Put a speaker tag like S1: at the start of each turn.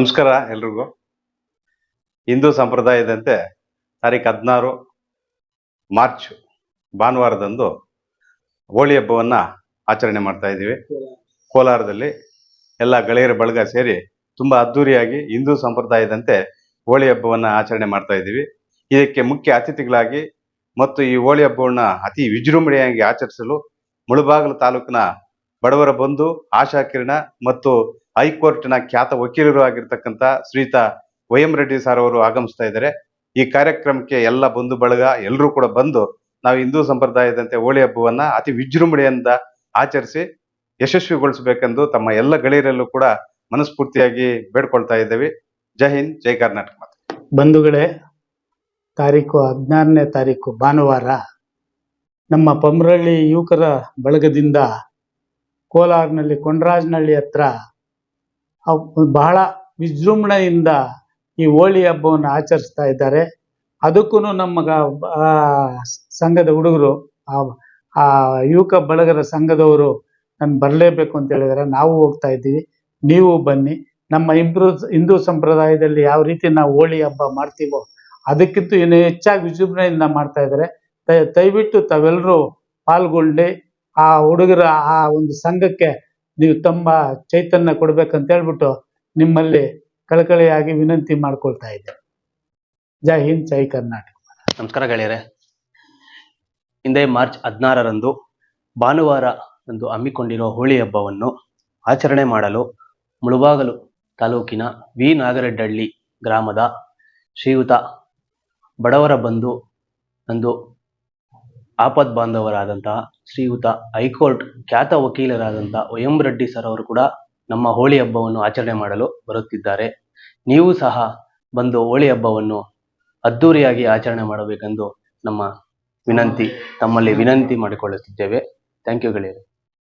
S1: ನಮಸ್ಕಾರ ಎಲ್ರಿಗೂ. ಹಿಂದೂ ಸಂಪ್ರದಾಯದಂತೆ ತಾರೀಕು ಹದಿನಾರು ಮಾರ್ಚ್ ಭಾನುವಾರದಂದು ಹೋಳಿ ಹಬ್ಬವನ್ನ ಆಚರಣೆ ಮಾಡ್ತಾ ಇದ್ದೀವಿ. ಕೋಲಾರದಲ್ಲಿ ಎಲ್ಲ ಗೆಳೆಯರ ಬಳಗ ಸೇರಿ ತುಂಬಾ ಅದ್ದೂರಿಯಾಗಿ ಹಿಂದೂ ಸಂಪ್ರದಾಯದಂತೆ ಹೋಳಿ ಹಬ್ಬವನ್ನ ಆಚರಣೆ ಮಾಡ್ತಾ ಇದ್ದೀವಿ. ಇದಕ್ಕೆ ಮುಖ್ಯ ಅತಿಥಿಗಳಾಗಿ ಮತ್ತು ಈ ಹೋಳಿ ಹಬ್ಬವನ್ನ ಅತಿ ವಿಜೃಂಭಣೆಯಾಗಿ ಆಚರಿಸಲು ಮುಳುಬಾಗಿಲು ತಾಲೂಕಿನ ಬಡವರ ಬಂಧು, ಆಶಾ ಕಿರಣ ಮತ್ತು ಹೈಕೋರ್ಟ್ನ ಖ್ಯಾತ ವಕೀಲರು ಆಗಿರ್ತಕ್ಕಂಥ ಶ್ರೀತ ವೈಎಂ ರೆಡ್ಡಿ ಸರ್ ಅವರು ಆಗಮಿಸ್ತಾ ಇದ್ದಾರೆ. ಈ ಕಾರ್ಯಕ್ರಮಕ್ಕೆ ಎಲ್ಲ ಬಂಧು ಬಳಗ ಎಲ್ಲರೂ ಕೂಡ ಬಂದು ನಾವು ಹಿಂದೂ ಸಂಪ್ರದಾಯದಂತೆ ಹೋಳಿ ಹಬ್ಬವನ್ನ ಅತಿ ವಿಜೃಂಭಣೆಯಿಂದ ಆಚರಿಸಿ ಯಶಸ್ವಿಗೊಳಿಸಬೇಕೆಂದು ತಮ್ಮ ಎಲ್ಲ ಗೆಳೆಯರಲ್ಲೂ ಕೂಡ ಮನಸ್ಫೂರ್ತಿಯಾಗಿ ಬೇಡ್ಕೊಳ್ತಾ ಇದ್ದೇವೆ. ಜೈ ಹಿಂದ್, ಜೈ ಕರ್ನಾಟಕ ಮಾತ್ರ
S2: ಬಂಧುಗಳೇ, ತಾರೀಕು ಹದಿನಾರನೇ ತಾರೀಕು ಭಾನುವಾರ ನಮ್ಮ ಪಮ್ರಳ್ಳಿ ಯುವಕರ ಬಳಗದಿಂದ ಕೋಲಾರ್ನಲ್ಲಿ ಕೊಂಡರಾಜನಹಳ್ಳಿ ಹತ್ರ ಬಹಳ ವಿಜೃಂಭಣೆಯಿಂದ ಈ ಹೋಳಿ ಹಬ್ಬವನ್ನು ಆಚರಿಸ್ತಾ ಇದ್ದಾರೆ. ಅದಕ್ಕೂ ನಮ್ಮ ಸಂಘದ ಹುಡುಗರು, ಆ- ಯುವಕ ಬಳಗರ ಸಂಘದವರು ನಾನು ಬರಲೇಬೇಕು ಅಂತ ಹೇಳಿದಾರೆ. ನಾವು ಹೋಗ್ತಾ ಇದ್ದೀವಿ. ನೀವು ಬನ್ನಿ. ನಮ್ಮ ಇಬ್ರು ಹಿಂದೂ ಸಂಪ್ರದಾಯದಲ್ಲಿ ಯಾವ ರೀತಿ ನಾವು ಹೋಳಿ ಹಬ್ಬ ಮಾಡ್ತೀವೋ ಅದಕ್ಕಿಂತ ಇನ್ನು ಹೆಚ್ಚಾಗಿ ವಿಜೃಂಭಣೆಯಿಂದ ಮಾಡ್ತಾ ಇದ್ದಾರೆ. ದಯ- ದಯವಿಟ್ಟು ತಾವೆಲ್ಲರೂ ಪಾಲ್ಗೊಂಡು. ಆ ಹುಡುಗರ ಆ ಒಂದು ಸಂಘಕ್ಕೆ ನೀವು ತಮ್ಮ ಚೈತನ್ಯ ಕೊಡ್ಬೇಕಂತ ಹೇಳ್ಬಿಟ್ಟು ನಿಮ್ಮಲ್ಲಿ ಕಳಕಳಿಯಾಗಿ ವಿನಂತಿ ಮಾಡ್ಕೊಳ್ತಾ ಇದ್ದೆ. ಜೈ ಹಿಂದ್, ಜೈ ಕರ್ನಾಟಕ.
S3: ನಮಸ್ಕಾರ ಗೆಳೆಯರೆ. ಹಿಂದೆ ಮಾರ್ಚ್ ಹದಿನಾರರಂದು ಭಾನುವಾರ ಎಂದು ಹಮ್ಮಿಕೊಂಡಿರುವ ಹೋಳಿ ಹಬ್ಬವನ್ನು ಆಚರಣೆ ಮಾಡಲು ಮುಳುಬಾಗಲು ತಾಲೂಕಿನ ವಿ. ನಾಗರೆಡ್ಡಹಳ್ಳಿ ಗ್ರಾಮದ ಶ್ರೀಯುತ ಬಡವರ ಬಂಧು ಎಂದು ಆಪದ್ ಬಾಂಧವರಾದಂತಹ ಶ್ರೀಯುತ ಹೈಕೋರ್ಟ್ ಖ್ಯಾತ ವಕೀಲರಾದಂತಹ ವಯಂರೆಡ್ಡಿ ಸರ್ ಅವರು ಕೂಡ ನಮ್ಮ ಹೋಳಿ ಹಬ್ಬವನ್ನು ಆಚರಣೆ ಮಾಡಲು ಬರುತ್ತಿದ್ದಾರೆ. ನೀವು ಸಹ ಬಂದು ಹೋಳಿ ಹಬ್ಬವನ್ನು ಅದ್ದೂರಿಯಾಗಿ ಆಚರಣೆ ಮಾಡಬೇಕೆಂದು ನಮ್ಮ ವಿನಂತಿ, ತಮ್ಮಲ್ಲಿ ವಿನಂತಿ ಮಾಡಿಕೊಳ್ಳುತ್ತಿದ್ದೇವೆ. ಥ್ಯಾಂಕ್ ಯು ಗೆಳೆಯರು